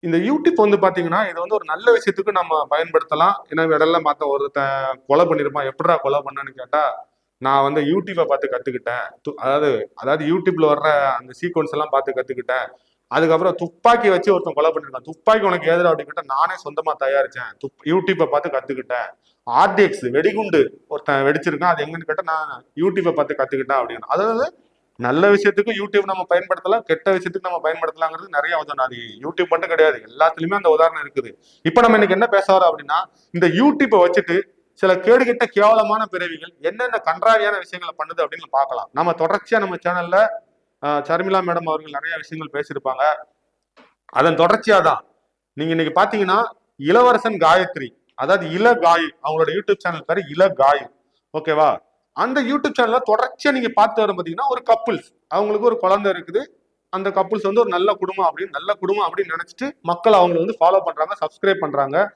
இந்த யூடியூப் வந்து பாத்தீங்கன்னா இது வந்து ஒரு நல்ல விஷயத்துக்கு நம்ம பயன்படுத்தலாம். ஏன்னா இடம்லாம் பார்த்த ஒருத்தன் கொலை பண்ணிருப்பான். எப்படா கொலை பண்ணன்னு கேட்டா நான் வந்து யூடியூப்பை பார்த்து கத்துக்கிட்டேன். து- அதாவது அதாவது யூடியூப்ல வர்ற அந்த சீக்வன்ஸ் எல்லாம் பார்த்து கத்துக்கிட்டேன். அதுக்கப்புறம் துப்பாக்கி வச்சு ஒருத்தன் கொலை பண்ணிருக்கான். துப்பாக்கி உனக்கு எதிராக அப்படின்னு நானே சொந்தமா தயாரிச்சேன். துப் யூடியூப்பை பார்த்து கத்துக்கிட்டேன். ஆர்டிஎக்ஸ் வெடிகுண்டு ஒருத்தன் வெடிச்சிருக்கான். அது எங்கன்னு கேட்டால் நான் யூடியூப்பை பார்த்து கத்துக்கிட்டேன் அப்படின்னு. அதாவது நல்ல விஷயத்துக்கு யூடியூப் நம்ம பயன்படுத்தலாம் கெட்ட விஷயத்துக்கு நம்ம பயன்படுத்தலாங்கிறது நிறைய உதாரணம் அது யூடியூப் மட்டும் கிடையாது. எல்லாத்துலயுமே அந்த உதாரணம் இருக்குது. இப்போ நம்ம இன்னைக்கு என்ன பேச வரோம் அப்படின்னா இந்த யூடியூப்பை வச்சுட்டு சில கேடுகிட்ட கேவலமான பிறவிகள் என்னென்ன கன்றாவியான விஷயங்களை பண்ணுது அப்படின்னு பார்க்கலாம். நம்ம தொடர்ச்சியா நம்ம சேனல்ல சர்மிளா மேடம் அவர்கள் நிறைய விஷயங்கள் பேசியிருப்பாங்க. அதன் தொடர்ச்சியா தான். நீங்க இன்னைக்கு பாத்தீங்கன்னா இளவரசன் காயத்ரி அதாவது இள காயு அவங்களோட யூடியூப் சேனல் பேரு இள காயு ஓகேவா அந்த யூடியூப் சேனல்ல தொடர்ச்சியா நீங்க பார்த்து வரும் பாத்தீங்கன்னா ஒரு கப்புள்ஸ் அவங்களுக்கு ஒரு குழந்தை இருக்குது. அந்த கப்புள்ஸ் வந்து ஒரு நல்ல குடும்பம் அப்படின்னு நல்ல குடும்பம் அப்படின்னு நினைச்சிட்டு மக்கள் அவங்களை வந்து ஃபாலோ பண்றாங்க சப்ஸ்கிரைப் பண்றாங்க.